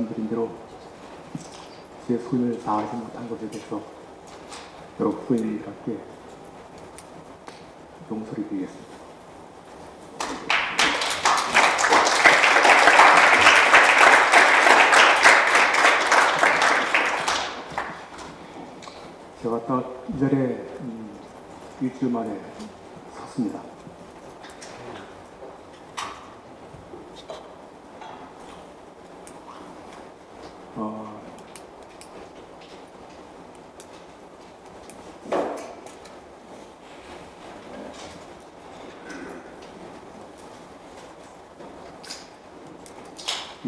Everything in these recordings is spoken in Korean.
말씀드린 대로 제 소임을 다하지 못한 것에 대해서 여러 후배님들께 용서를 드리겠습니다. 제가 딱 이 자리에 음, 일주일 만에 섰습니다. 어,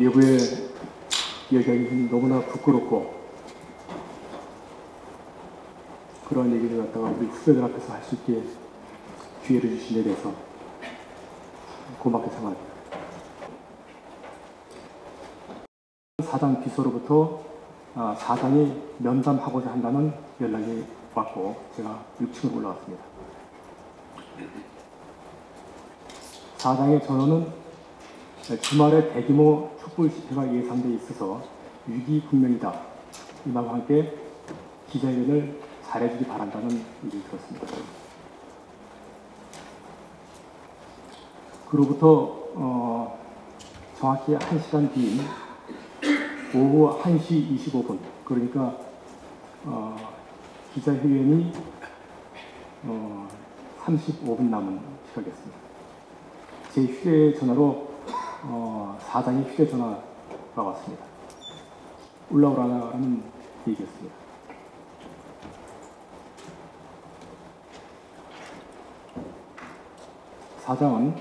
예부의 얘기하기 너무나 부끄럽고 그런 얘기를 갖다가 우리 후배들 앞에서 할 수 있게 기회를 주신 데 대해서 고맙게 생각합니다. 사당 비서로부터 아, 사당이 면담하고자 한다는 연락이 왔고 제가 6층으로 올라갔습니다. 사당의 전원은 주말에 대규모 촛불 집회가 예상돼 있어서 위기 국면이다. 이 말과 함께 기자회견을 잘해주기 바란다는 얘기를 들었습니다. 그로부터 어, 정확히 1시간 뒤인 오후 1시 25분 그러니까 어, 기자회견이 어, 35분 남은 시각이었습니다. 제 휴대 전화로 어, 사장의 휴대전화가 왔습니다. 올라오라는 얘기였습니다. 사장은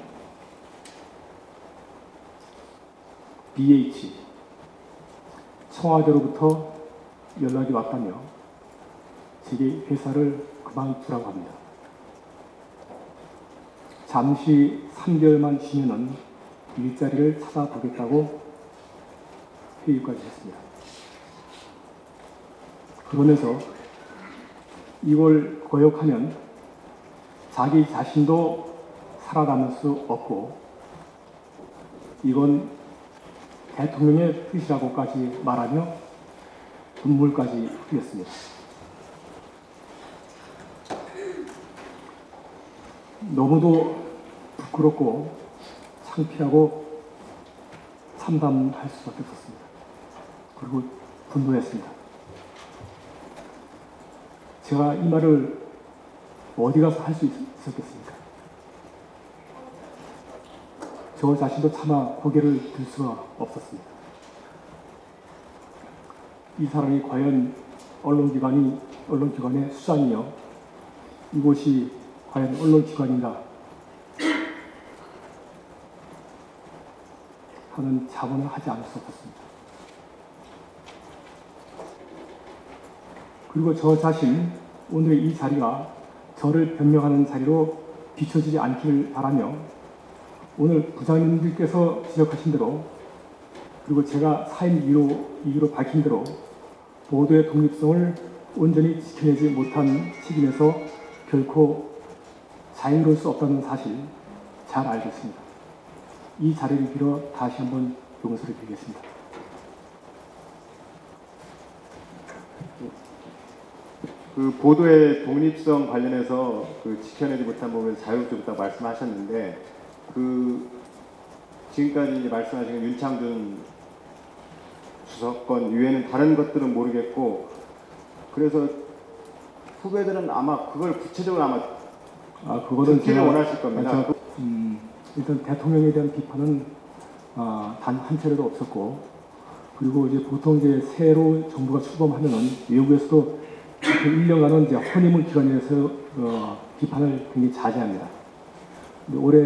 BH 청와대로부터 연락이 왔다며 제게 회사를 그만두라고 합니다. 잠시 3개월만 쉬면은 일자리를 찾아보겠다고 회유까지 했습니다. 그러면서 이걸 거역하면 자기 자신도 살아남을 수 없고 이건 대통령의 뜻이라고까지 말하며 눈물까지 흘렸습니다. 너무도 부끄럽고 창피하고 참담할 수밖에 없었습니다. 그리고 분노했습니다. 제가 이 말을 어디 가서 할 수 있었겠습니까? 저 자신도 차마 고개를 들 수가 없었습니다. 이 사람이 과연 언론기관이, 언론기관의 수장이며 이곳이 과연 언론기관인가 하는 자문을 하지 않을 수 없었습니다. 그리고 저 자신 오늘의 이 자리가 저를 변명하는 자리로 비춰지지 않기를 바라며 오늘 부장님들께서 지적하신 대로 그리고 제가 사임 이유로, 이유로 밝힌 대로 보도의 독립성을 온전히 지켜내지 못한 책임에서 결코 자유로울 수 없다는 사실 잘 알고 있습니다. 이 자리를 빌어 다시 한번 용서를 드리겠습니다. 그 보도의 독립성 관련해서 그 지켜내지 못한 부분에 자유롭다 말씀하셨는데 그 지금까지 이제 말씀하신 윤창준 수석권 이외에는 다른 것들은 모르겠고 그래서 후배들은 아마 그걸 구체적으로 아마 아, 그거는 제가 원하실 겁니다. 아, 제가, 음, 일단 대통령에 대한 비판은 아, 단한 차례도 없었고 그리고 이제 보통 이제 새로 정부가 출범하면은 외국에서도 그 1년간은 이제 허니문 기간에 서 어, 비판을 굉장히 자제합니다. 올해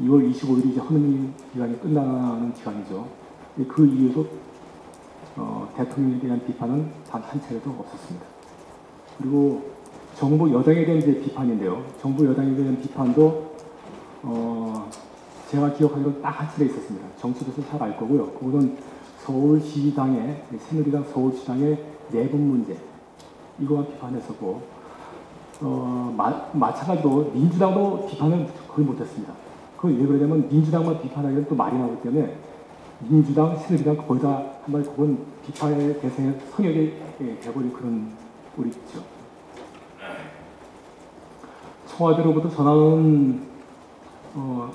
2월 25일이 이제 허니문 기간이 끝나는 기간이죠. 그 이후에도 어, 대통령에 대한 비판은 단 한 차례도 없었습니다. 그리고 정부 여당에 대한 이제 비판인데요. 정부 여당에 대한 비판도 어, 제가 기억하기로 딱한 차례 있었습니다. 정치도서 잘 알 거고요. 그거는 서울시당의 새누리당 서울시당의 내분 문제 이거만 비판했었고 어, 마, 마찬가지로 민주당도 비판을 거의 못했습니다. 그건 왜 그러냐면 민주당만 비판하기는 또 말이 나오기 때문에 민주당, 새누리당 거의 다 한마디 그건 비판의 대상의 성역이 예, 돼버린 그런 꼴이 있죠. 청와대로부터 전화는 어,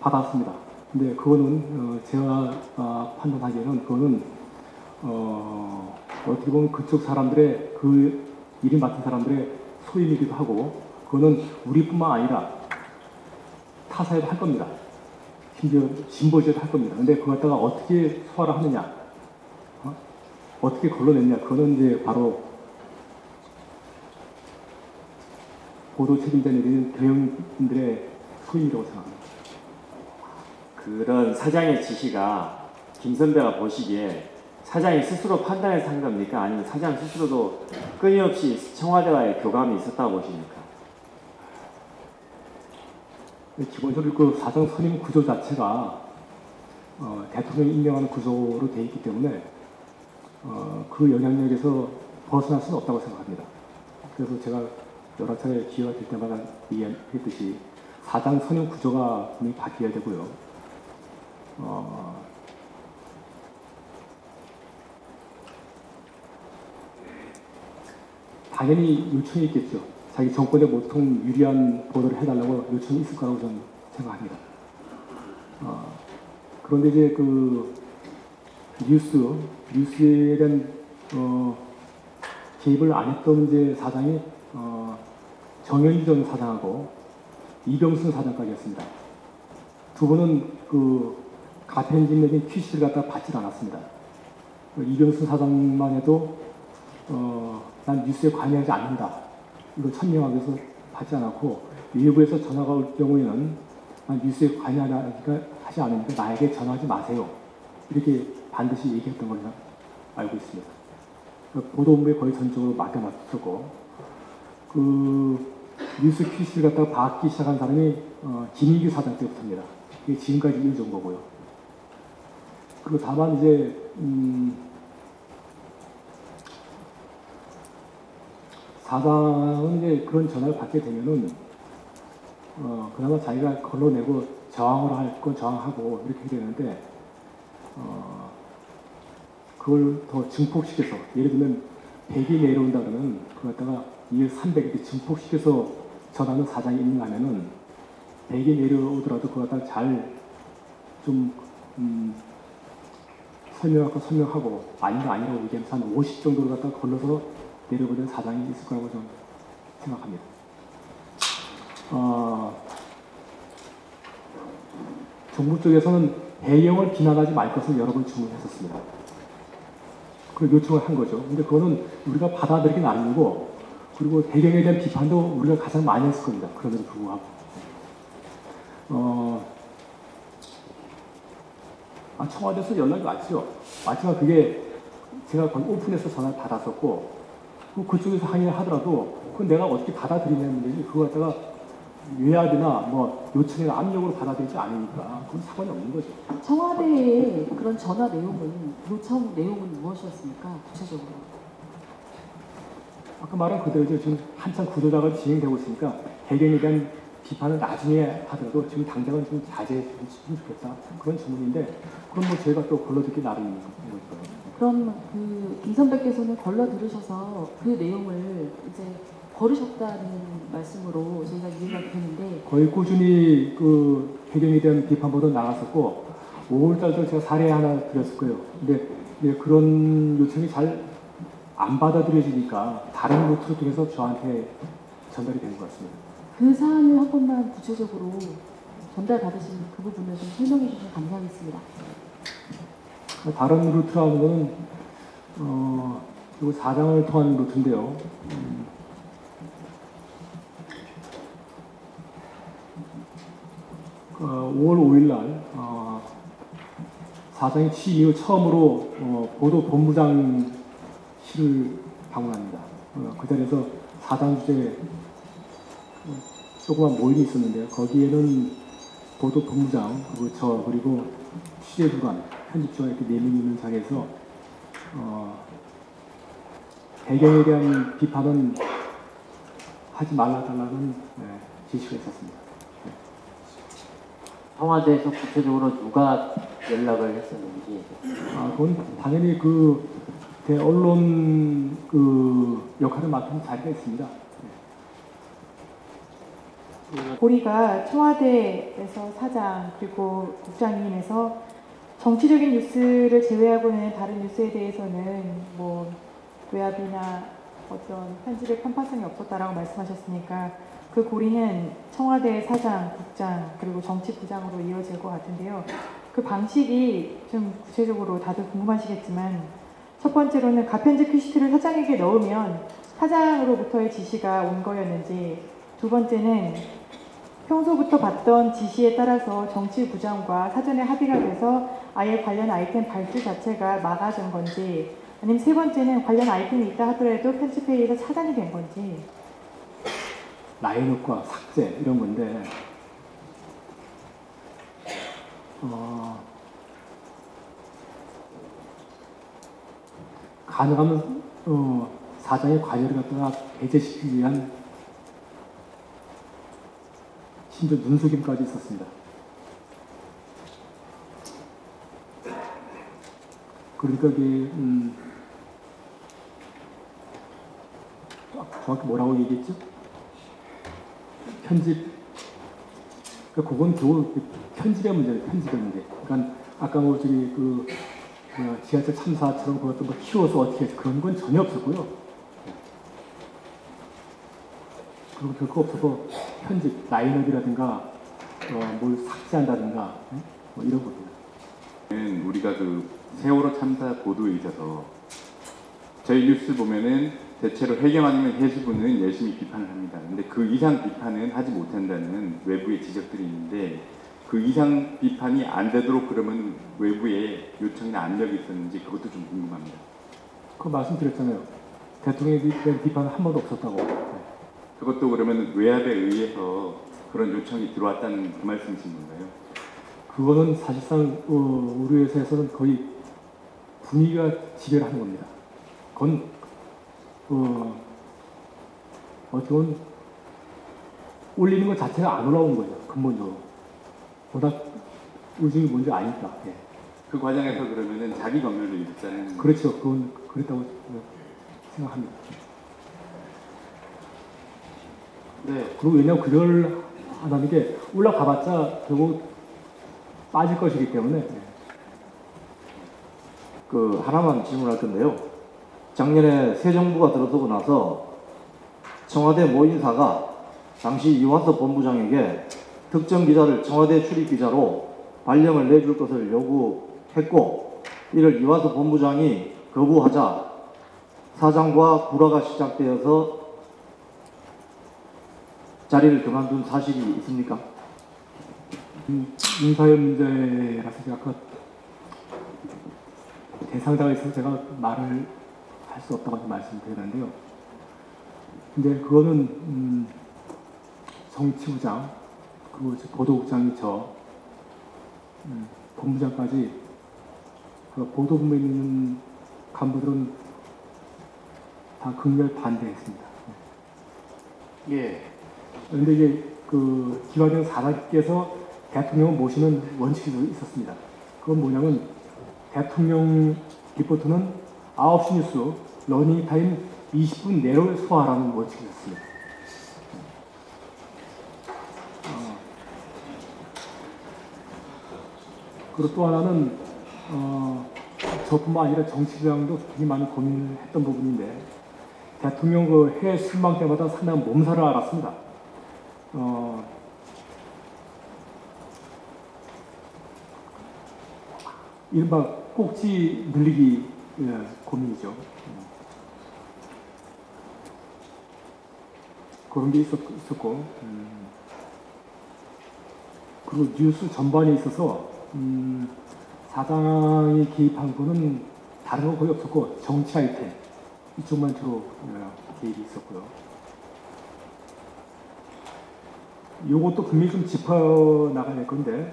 받았습니다. 근데 그거는 어, 제가 아, 판단하기에는 그거는 어, 어떻게 보면 그쪽 사람들의 그 일을 맡은 사람들의 소임이기도 하고 그거는 우리뿐만 아니라 타사에도 할 겁니다. 심지어 진보제도 할 겁니다. 근데 그거 갖다가 어떻게 소화를 하느냐, 어? 어떻게 걸러냈냐, 그거는 이제 바로 보도 책임자 내리는 대형인들의 소임이라고 생각합니다. 그런 사장의 지시가 김 선배가 보시기에 사장이 스스로 판단해서 한 겁니까? 아니면 사장 스스로도 끊임없이 청와대와의 교감이 있었다고 보십니까? 기본적으로 그 사장 선임 구조 자체가 어, 대통령이 임명하는 구조로 되어 있기 때문에 어, 그 영향력에서 벗어날 수는 없다고 생각합니다. 그래서 제가 여러 차례 기회가 될 때마다 얘기했듯이 사장 선임 구조가 분명히 바뀌어야 되고요. 어, 당연히 요청이 있겠죠. 자기 정권에 보통 유리한 보도를 해달라고 요청이 있을 거라고 저는 생각합니다. 어, 그런데 이제 그 뉴스, 뉴스에 대한 어, 개입을 안 했던 이제 사장이 어, 정현희 전 사장하고 이병순 사장까지 였습니다. 두 분은 그 가편집 내진 퀴즈를 갖다 받질 않았습니다. 그 이병순 사장만 해도 어, 난 뉴스에 관여하지 않는다. 이거 천명하기 위해서 받지 않았고 일부에서 전화가 올 경우에는 난 뉴스에 관여하지 않으니까 나에게 전화하지 마세요. 이렇게 반드시 얘기했던 걸로 알고 있습니다. 그 보도본부에 거의 전적으로 맡겨놨었고 그 뉴스 퀴즈를 갖다가 받기 시작한 사람이 어, 김인규 사장 때부터입니다. 이게 지금까지 이어진 거고요. 그리고 다만 이제 음, 사장은 이제 그런 전화를 받게 되면은 어, 그나마 자기가 걸러내고 저항을 할 건 저항하고 이렇게 되는데 어, 그걸 더 증폭시켜서 예를 들면 100이 내려온다 그러면 그걸 갖다가 이게 300 이렇게 증폭시켜서 전하는 사장이 있는가 하면은 100이 내려오더라도 그걸 갖다가 잘좀 음, 설명하고 설명하고 아닌가 아니라고 얘기하면서 한 50 정도를 갖다가 걸러서 내려보는 사장이 있을 거라고 저는 생각합니다. 어, 정부 쪽에서는 배경을 비난하지 말 것을 여러 번 주문했었습니다. 그 요청을 한 거죠. 근데 그거는 우리가 받아들이기 나름이고, 그리고 배경에 대한 비판도 우리가 가장 많이 했을 겁니다. 그럼에도 불구하고. 어, 아, 청와대에서 연락이 왔죠. 왔지만 그게 제가 오픈해서 전화를 받았었고, 그 그쪽에서 항의를 하더라도 그건 내가 어떻게 받아들이냐는 문제지 그거 갖다가 외압이나 뭐 요청이나 압력으로 받아들이지 않으니까 그건 상관이 없는 거죠. 청와대의 그런 전화 내용은 요청 내용은 무엇이었습니까? 구체적으로. 아까 말한 그대로죠. 지금 한참 구조자가 진행되고 있으니까 배경에 대한 비판은 나중에 하더라도 지금 당장은 좀 자제해 주면 좋겠다. 그런 주문인데 그건 뭐 저희가 또 걸러듣기 나름인 거죠. 그럼 그김 선배께서는 걸러 들으셔서 그 내용을 이제 버리셨다는 말씀으로 저희가 이해가 되는데 거의 꾸준히 그 배경에 대한 비판 보도 나갔었고 5월달도 제가 사례 하나 드렸을 거예요. 근데 이제 그런 요청이 잘 안 받아들여지니까 다른 루트로 통해서 저한테 전달이 된 것 같습니다. 그 사안을 한 번만 구체적으로 전달 받으신 그 부분을 좀 설명해 주시면 감사하겠습니다. 다른 루트라는 거는 어, 그리고 사장을 통한 루트인데요. 음, 어, 5월 5일 날 어, 사장이 취임 이후 처음으로 어, 보도 본부장 실을 방문합니다. 어, 그 자리에서 사장 주재 어, 조그만 모임이 있었는데요. 거기에는 보도 본부장 그리고 저 그리고 취재 주관 편집주가 이렇게 네 명이 있는 자리에서 어, 배경에 대한 비판은 하지 말아달라는 네, 지시가 있었습니다. 청와대에서 구체적으로 누가 연락을 했었는지 아, 그건 당연히 그 대언론 그 역할을 맡은 자리가 있습니다. 고리가 청와대에서 사장 그리고 국장님에서 정치적인 뉴스를 제외하고는 다른 뉴스에 대해서는 뭐 외압이나 어떤 편집의 편파성이 없었다라고 말씀하셨으니까 그 고리는 청와대 사장, 국장 그리고 정치부장으로 이어질 것 같은데요. 그 방식이 좀 구체적으로 다들 궁금하시겠지만 첫 번째로는 가편지 퀴시트를 사장에게 넣으면 사장으로부터의 지시가 온 거였는지 두 번째는 평소부터 받던 지시에 따라서 정치 부장과 사전에 합의가 돼서 아예 관련 아이템 발주 자체가 막아진 건지 아니면 세 번째는 관련 아이템이 있다 하더라도 편집회의에서 차단이 된 건지. 라인업과 삭제 이런 건데 어, 가능하면 어, 사장의 관여를 갖다가 배제시키기 위한 심지어 눈속임까지 있었습니다. 그러니까 이게 음, 정확히 뭐라고 얘기했죠? 편집 그러니까 그건 겨우 편집의 문제예요 편집의 문제 그러니까 아까 뭐 저기 그 어, 지하철 참사처럼 그것도 뭐 키워서 어떻게 해서 그런 건 전혀 없었고요 그리고 결코 없어서 편집 라인업이라든가 어, 뭘 삭제한다든가 예? 뭐 이런 겁니다 는 우리가 그 세월호 참사 보도에 있어서 저희 뉴스 보면은 대체로 해경 아니면 해수부는 열심히 비판을 합니다. 근데 그 이상 비판은 하지 못한다는 외부의 지적들이 있는데 그 이상 비판이 안 되도록 그러면 외부에 요청이나 압력이 있었는지 그것도 좀 궁금합니다. 그 말씀드렸잖아요 대통령에 대한 비판은 한 번도 없었다고 네. 그것도 그러면 외압에 의해서 그런 요청이 들어왔다는 그 말씀이신 건가요? 그거는 사실상 어, 우리 회사에서는 거의 분위기가 지배를 하는 겁니다. 그건 어, 어떻게 보면 올리는 것 자체가 안 올라온 거예요. 근본적으로. 워낙 의중이 뭔지 아니까. 예. 그 과정에서 그러면은 자기 검열도 있었다는 그렇죠. 그건 그랬다고 생각합니다. 네, 그리고 왜냐하면 그걸 하다는 게 올라가봤자 결국 빠질 것이기 때문에 예. 그 하나만 질문할 건데요. 작년에 새 정부가 들어서고 나서 청와대 모 인사가 당시 이완섭 본부장에게 특정 기자를 청와대 출입 기자로 발령을 내줄 것을 요구했고 이를 이완섭 본부장이 거부하자 사장과 불화가 시작되어서 자리를 그만둔 사실이 있습니까? 음, 인사의 문제라서 제가 아까 대상자가 있어서 제가 말을 할 수 없다고 말씀드렸는데요. 근데 그거는 음, 정치부장 그리고 이제 보도국장이 저 음, 본부장까지 그 보도부문에 있는 간부들은 다 극렬 반대했습니다. 예, 그런데 이제 그 기관장 사장께서 대통령을 모시는 원칙이 있었습니다. 그건 뭐냐면 대통령 리포트는 9시 뉴스 러닝 타임 20분 내로 소화하라는 원칙이 있었습니다. 그리고 또 하나는 어, 저뿐만 아니라 정치부장도 굉장히 많은 고민을 했던 부분인데 대통령 그 해외 순방 때마다 상당한 몸살을 앓았습니다. 어, 이른바 꼭지 늘리기 예, 고민이죠. 음. 그런 게 있었, 있었 고, 음. 그리고 뉴스 전반에 있어서 음, 사장이 개입한 거는 다른 거 거의 없었고 정치 아이템 이쪽만 주로 어, 개입이 있었고요. 요것도 분명히 좀 짚어 나가야 될 건데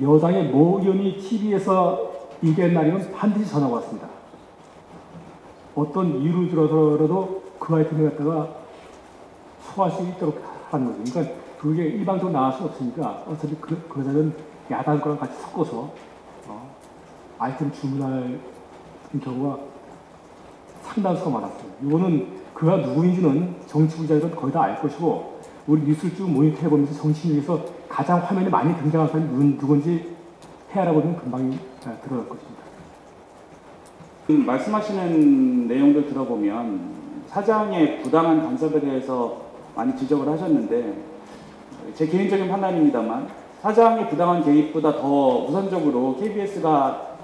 여당의 모 의원이 TV에서 얘기한 날이면 반드시 전화가 왔습니다. 어떤 이유를 들어서라도 그 아이템을 갖다가 소화할 수 있도록 하는 거죠. 그러니까 그게 일방적으로 나갈 수 없으니까 어차피 그, 그러자면 야당 거랑 같이 섞어서 어, 아이템 주문할 경우가 상당수가 많았어요. 이거는 그가 누구인지는 정치 부자들은 거의 다 알 것이고 우리 뉴스를 쭉 모니터해 보면서 정치 중에서 가장 화면에 많이 등장한 사람이 누군, 누군지 헤아려보면 금방 아, 드러날 것입니다. 음, 말씀하시는 내용들 들어보면 사장의 부당한 간섭에 대해서 많이 지적을 하셨는데 제 개인적인 판단입니다만 사장의 부당한 개입보다 더 우선적으로 KBS가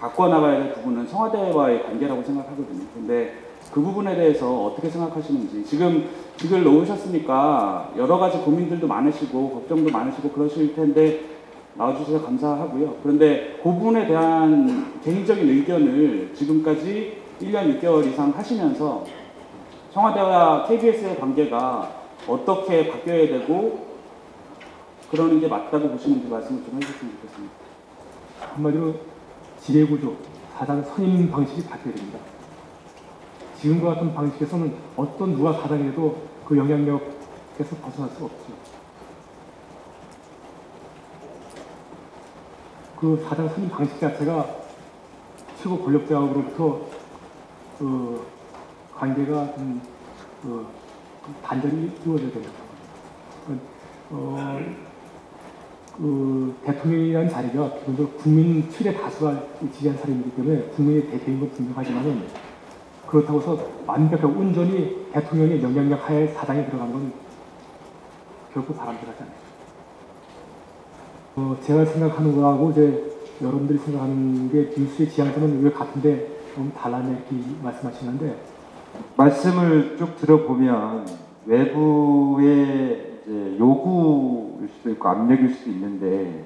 바꿔나가야 될 부분은 청와대와의 관계라고 생각하거든요. 근데 그 부분에 대해서 어떻게 생각하시는지 지금 글을 놓으셨으니까 여러 가지 고민들도 많으시고 걱정도 많으시고 그러실 텐데 나와주셔서 감사하고요. 그런데 그 부분에 대한 개인적인 의견을 지금까지 1년 6개월 이상 하시면서 청와대와 KBS의 관계가 어떻게 바뀌어야 되고 그러는 게 맞다고 보시는지 말씀을 좀 해주셨으면 좋겠습니다. 한마디로 지뢰구조, 사장 선임 방식이 바뀌어야 됩니다. 지금과 같은 방식에서는 어떤 누가 돼도 그 영향력에서 벗어날 수 없죠. 그 사장 선임 방식 자체가 최고 권력자로부터 그 관계가 좀 그, 그 단절이 이루어져야 됩니다. 어, 그 대통령이라는 자리가 기본적으로 국민 최대 다수가 지지한 사람이기 때문에 국민의 대표인 건 분명하지만은 그렇다고 해서 완벽하게 온전히 대통령의 영향력 하에 사장이 들어간 건 결코 바람직하지 않아요. 어, 제가 생각하는 거하고 이제 여러분들이 생각하는 게 뉴스의 지향점은 왜 같은데 좀 이렇게 말씀하시는데 말씀을 쭉 들어보면 외부의 요구일 수도 있고 압력일 수도 있는데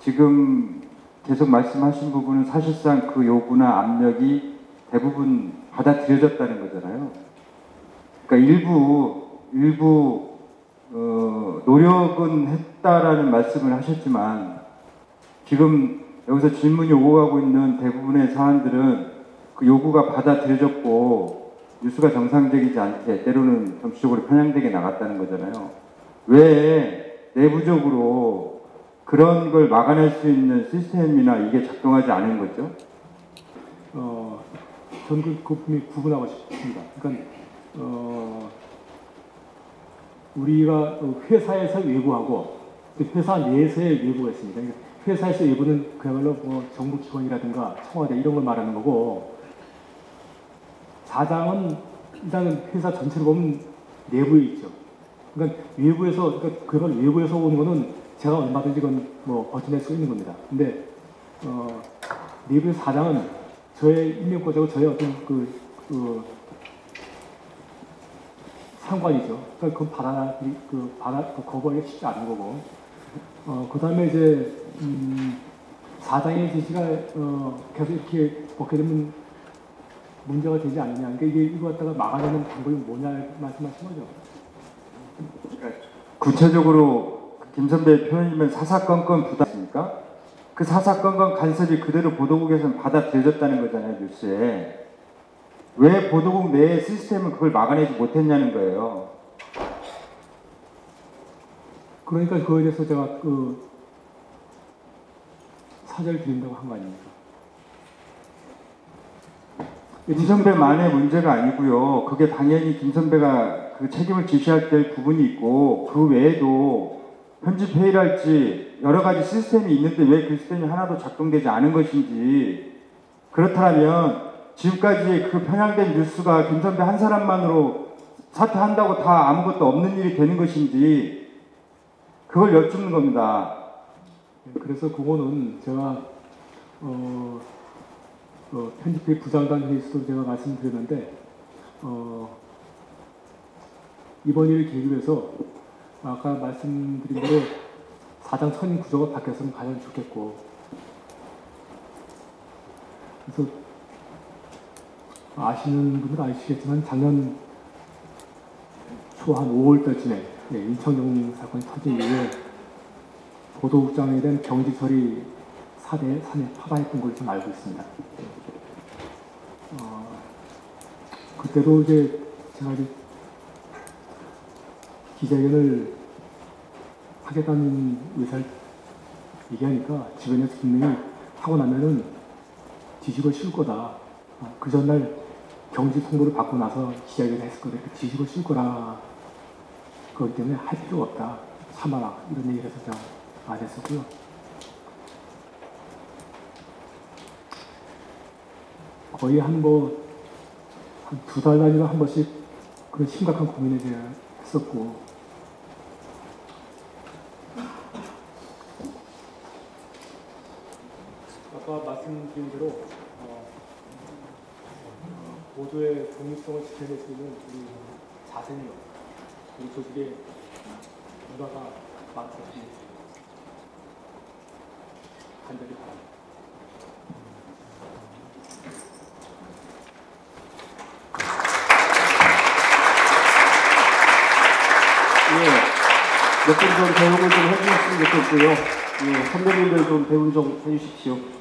지금 계속 말씀하신 부분은 사실상 그 요구나 압력이 대부분 받아들여졌다는 거잖아요. 그러니까 일부 일부 어, 노력은 했다라는 말씀을 하셨지만 지금 여기서 질문이 오고 가고 있는 대부분의 사안들은 그 요구가 받아들여졌고 뉴스가 정상적이지 않게 때로는 정치적으로 편향되게 나갔다는 거잖아요. 왜 내부적으로 그런 걸 막아낼 수 있는 시스템이나 이게 작동하지 않은 거죠? 어, 저는 그, 그 분명히 구분하고 싶습니다. 그러니까 어, 우리가 그 회사에서 외부하고 또 회사 내에서의 외부가 있습니다. 그러니까 회사에서 외부는 그야말로 뭐 정부 기관이라든가 청와대 이런 걸 말하는 거고 사장은 일단은 회사 전체를 보면 내부에 있죠. 그러니까 외부에서 그러니까 그걸 외부에서 오는 거는 제가 얼마든지 뭐 버텨낼 수 있는 겁니다. 근데 어, 내부의 사장은 저의 인명권자고 저의 어떤 그, 그 상관이죠. 그러니까 그 받아 그 받아 그 거부하기 쉽지 않은 거고. 어 그 다음에 이제 음, 사장의 지시가 어 계속 이렇게 먹게 되면 문제가 되지 않느냐. 그러니까 이게 이거 갖다가 막아내는 방법이 뭐냐 말씀하신 거죠. 구체적으로 김 선배의 표현이면 사사건건 부담입니까? 그 사사건건 간섭이 그대로 보도국에서는 받아들여졌다는 거잖아요, 뉴스에. 왜 보도국 내의 시스템은 그걸 막아내지 못했냐는 거예요. 그러니까 그거에 대해서 제가 그 사죄를 드린다고 한 거 아닙니까? 김 선배만의 문제가 아니고요. 그게 당연히 김 선배가 그 책임을 지시할 때 부분이 있고 그 외에도 편집 회의랄지 여러 가지 시스템이 있는데 왜 그 시스템이 하나도 작동되지 않은 것인지 그렇다면 지금까지 그 편향된 뉴스가 김 선배 한 사람만으로 사퇴한다고 다 아무것도 없는 일이 되는 것인지 그걸 여쭙는 겁니다. 네, 그래서 그거는 제가 어, 어, 편집회 부장단 회의에서도 제가 말씀드렸는데 어, 이번 일을 계기로 해서 아까 말씀드린 대로 사장 선임 구조가 바뀌었으면 가장 좋겠고. 그래서 아시는 분들 아시겠지만 작년 초 한 5월 달쯤에 네, 인천경 사건이 터진 이후에 보도국장에 대한 경직 처리 사대 산에 파다했던 걸로 좀 알고 있습니다. 어, 그때도 이제 제가 이제 기자회견을 하겠다는 의사를 얘기하니까 주변에서 분명히 하고 나면은 뒤집어 씌울 거다. 아, 그 전날 경직 통보를 받고 나서 기자회견을 했을 거다. 뒤집어 씌울 거라. 그렇기 때문에 할 필요 없다. 참아라. 이런 얘기를 해서 제가 안 했었고요. 거의 한 뭐, 한두 달 단위로 한 번씩 그런 심각한 고민에 대해 했었고, 아까 말씀드린 대로, 어, 어, 보도의 독립성을 지켜낼 수 있는 우리 자세는 우리 조직의 문화가 간절히 바랍니다. 몇분좀 배웅을 좀 해주셨으면 좋겠고요. 예, 선배님들 좀 배웅 좀 해주십시오.